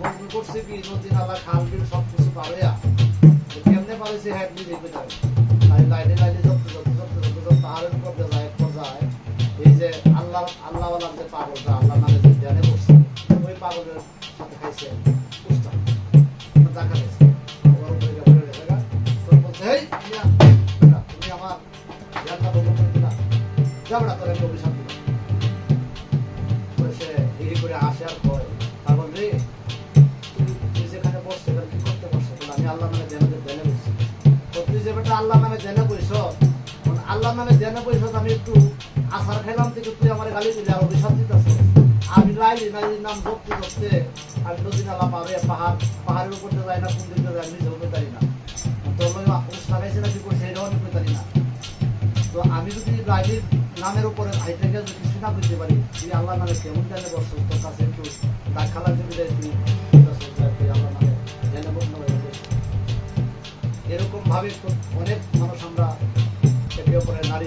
মগ্ন করছে কি? নদী নালা, খাল সব কিছু পার হইয়া তো কেমনে পারেছে হ্যাঁ নিজে পেতে আর লাইনে লাইনে যত যত এই যে আল্লাহ, আল্লাহওয়ালার যে পাগলটা, আল্লাহ ধ্যানে বইস আল্লাহ নামে ধ্যানে বইস আমি একটু আসার খেলাম থেকে তুই আমার গালি দিলি আর অভিশাপ দিতেছ। আমি লাইলি লাইলি নাম ধরতে ধরতে আমি নদী নালা পাবে পাহাড় পাহাড়ের উপর যাই না, কোন দিকে যাই, আমি নিজেও পেতারি না। অবস্থা খাইছে না কি করছে এটাও আমি পেতারি না। তো আমি যদি লাইলির নামের উপরে হাইতে গেলে যদি কিছু না বুঝতে পারি তুই আল্লাহ নামে কেমন জানে বসছ তোর কাছে একটু দাগ খালা যদি এরকম ভাবে তো অনেক মানুষ আমরা একে অপরের নারী